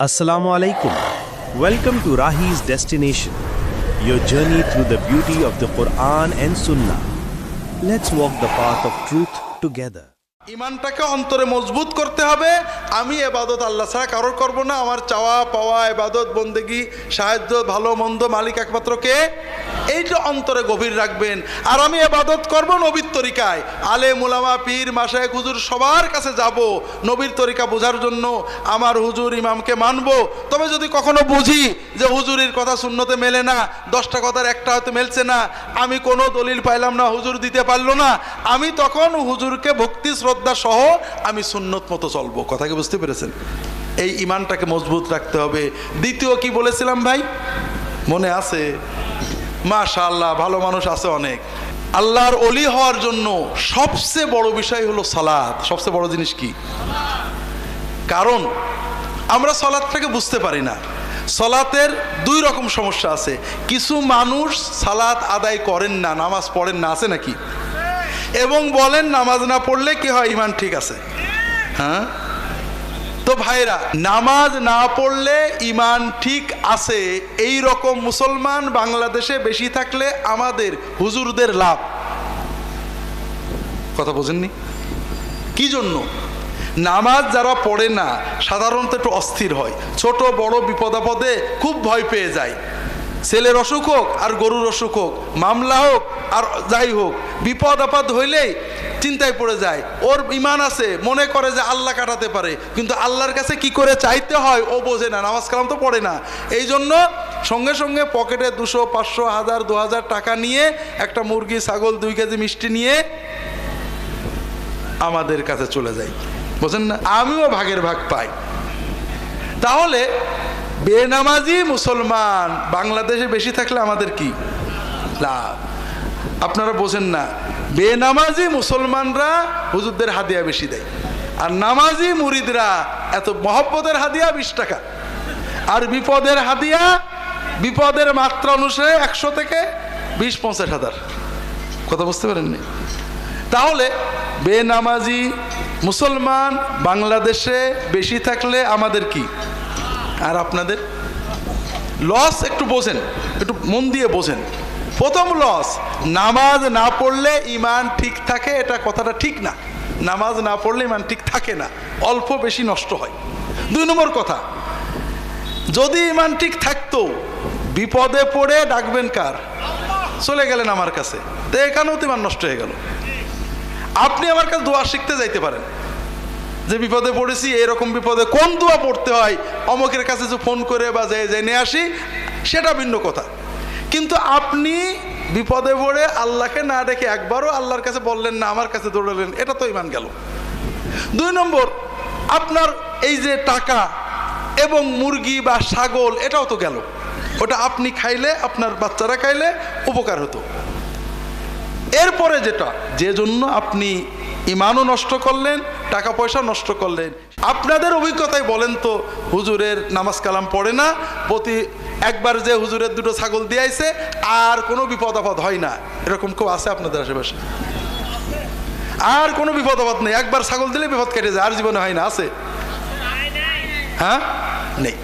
Assalamu alaikum. Welcome to Rahi's Destination, your journey through the beauty of the Quran and Sunnah. Let's walk the path of truth together. ইমানটাকে অন্তরে মজবুত করতে হবে। আমি এবাদত আল্লাহ ছাড়া কারোর করব না। আমার চাওয়া পাওয়া, এবাদত, বন্দেগি, সাহায্য, ভালো, মন্দ, মালিক একমাত্র কে? এইটা অন্তরে গভীর রাখবেন। আর আমি এবাদত করব নবীর তরিকায়। আলে, মুলামা, পীর মাসায় হুজুর সবার কাছে যাব নবীর তরিকা বোঝার জন্য। আমার হুজুর ইমামকে মানব। তবে যদি কখনো বুঝি যে হুজুরির কথা শূন্যতে মেলে না, দশটা কথার একটা হয়তো মেলছে না, আমি কোনো দলিল পাইলাম না, হুজুর দিতে পারল না, আমি তখন হুজুরকে ভক্তি, শ্রদ্ধা সহ আমি সুন্নত মতো চলবো। কথা কি বুঝতে পেরেছেন? এই ইমানটাকে মজবুত রাখতে হবে। দ্বিতীয় কি বলেছিলাম ভাই? মনে আছে? মাশাআল্লাহ, ভালো মানুষ আছে অনেক। আল্লাহর অলি হওয়ার জন্য সবচেয়ে বড় বিষয় হলো সালাদ সবচেয়ে বড় জিনিস কি? কারণ আমরা সলাদটাকে বুঝতে পারি না। সলাতের দুই রকম সমস্যা আছে। কিছু মানুষ সালাত আদায় করেন না, নামাজ পড়েন না, আছে নাকি? এবং বলেন নামাজ না পড়লে কি হয়? ইমান ঠিক আছে। হ্যাঁ? তো ভাইরা নামাজ না পড়লে ইমান ঠিক আছে। এই রকম মুসলমান বাংলাদেশে বেশি থাকলে আমাদের হুজুরদের লাভ। কথা বোঝেননি? কি জন্য? নামাজ যারা পড়ে না, সাধারণত একটু অস্থির হয়। ছোট, বড় বিপদাপদে খুব ভয় পেয়ে যায়। ছেলের অসুখ হোক আর গরুর অসুখ হোক, মামলা হোক আর যাই হোক, বিপদ আপদ হইলেই চিন্তায় পড়ে যায়। ওর ইমান আছে, মনে করে যে আল্লাহ কাটাতে পারে। কিন্তু আল্লাহর কাছে কি করে চাইতে হয়, ও বোঝে না। নামাজ কালাম তো পড়ে না। এই জন্য সঙ্গে সঙ্গে পকেটে দুশো, পাঁচশো, হাজার, দু হাজার টাকা নিয়ে একটা মুরগি, ছাগল, দুই কেজি মিষ্টি নিয়ে আমাদের কাছে চলে যাই। বোঝেন না? আমিও ভাগের ভাগ পাই। তাহলে বেনামাজি মুসলমান, বাংলাদেশে বেশি থাকলে আমাদের কি? লাভ। আপনারা বোঝেন না। বেনামাজি মুসলমানরা হুজুরদের হাদিয়া বেশি দেয়। আর নামাজি মুরিদরা এত মহব্বতের হাদিয়া বিশ টাকা। আর বিপদের হাদিয়া বিপদের মাত্রা অনুসারে একশো থেকে বিশ, পঞ্চাশ হাজার। কথা বুঝতে পারেননি? তাহলে বেনামাজি মুসলমান বাংলাদেশে বেশি থাকলে আমাদের কি? আর আপনাদের? লস একটু বোঝেন, একটু মন দিয়ে বোঝেন। প্রথম লস, নামাজ না পড়লে ইমান ঠিক থাকে, এটা কথাটা ঠিক না। নামাজ না পড়লে ইমান ঠিক থাকে না, অল্প বেশি নষ্ট হয়। দুই নম্বর কথা, যদি ইমান ঠিক থাকতো, বিপদে পড়ে ডাকবেন কার? চলে গেলেন আমার কাছে। তো এখানেও তো ইমান নষ্ট হয়ে গেল। আপনি আমার কাছে দোয়া শিখতে যাইতে পারেন। যে বিপদে পড়েছি, এরকম বিপদে কোন দোয়া পড়তে হয়? অমকের কাছে যে ফোন করে বা যে জেনে আসি, সেটা ভিন্ন কথা। কিন্তু আপনি বিপদে পড়ে আল্লাহকে না ডেকে একবারও আল্লাহর কাছে বললেন না, আমার কাছে দৌড়ালেন, এটা তো ইমান গেল। দুই নম্বর, আপনার এই যে টাকা এবং মুরগি বা ছাগল, এটাও তো গেল। ওটা আপনি খাইলে, আপনার বাচ্চারা খাইলে উপকার হতো। এরপরে যেটা যে জন্য আপনি ইমানও নষ্ট করলেন, টাকা পয়সা নষ্ট করলেন আপনাদের অভিজ্ঞতায় বলেন তো, হুজুরের নামাজ কালাম পড়ে না, প্রতি একবার যে হুজুরের দুটো ছাগল দিয়েছে আর কোনো বিপদ আপদ হয় না। এরকম কেউ আছে আপনাদের আশেপাশে? আর কোনো বিপদ আপদ নেই। একবার ছাগল দিলে বিপদ কেটে যায়, আর জীবনে হয় না, আছে? হ্যাঁ? নেই।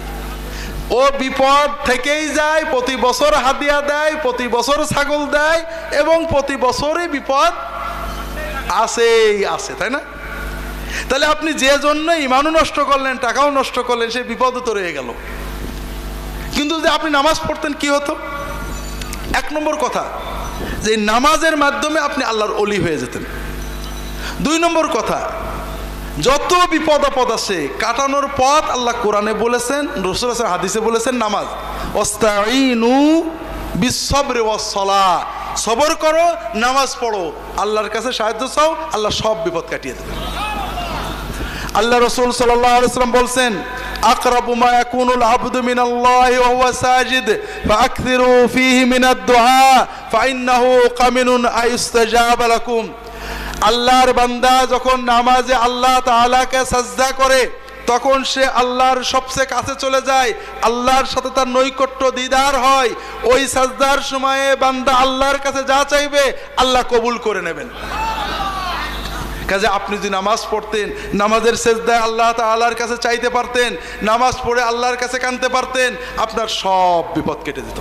ও বিপদ থেকেই যায়, প্রতি বছর হাদিয়া দেয়, প্রতি বছর ছাগল দেয়, এবং প্রতি বছরই বিপদ আসেই আছে তাই না? তাহলে আপনি যে জন্য ইমানও নষ্ট করলেন, টাকাও নষ্ট করলেন সে বিপদও তো রয়ে গেল। কিন্তু যদি আপনি নামাজ পড়তেন, কি হতো? এক নম্বর কথা, যে নামাজের মাধ্যমে আপনি আল্লাহর অলি হয়ে যেতেন। দুই নম্বর কথা, যত বিপদ আপদ আছে, কাটানোর পথ আল্লাহ কোরআনে বলেছেন রসুল হাদিসে বলেছেন, নামাজ। অস্তাইনু বিশ্বরে ওয়াসলা সবর করো, নামাজ পড়ো। আল্লাহর কাছে সাহায্য চাও, আল্লাহ সব বিপদ কাটিয়ে দেবে। আল্লাহ রসুল সাল্লাম বলছেন সাজিদ মিনাদ কামিনুন আল্লাহর বান্দা যখন নামাজে আল্লাহ তাআলাকে সাজদা করে, তখন সে আল্লাহর সবচেয়ে কাছে চলে যায়, আল্লাহর সাথে তার নৈকট্য দিদার হয়। ওই সাজদার সময়ে বান্দা আল্লাহর কাছে যা চাইবে, আল্লাহ কবুল করে নেবেন। কাজে আপনি যদি নামাজ পড়তেন, নামাজের শেষদায় আল্লাহ তাল্লাহর কাছে চাইতে পারতেন, নামাজ পড়ে আল্লাহর কাছে কানতে পারতেন, আপনার সব বিপদ কেটে যেত।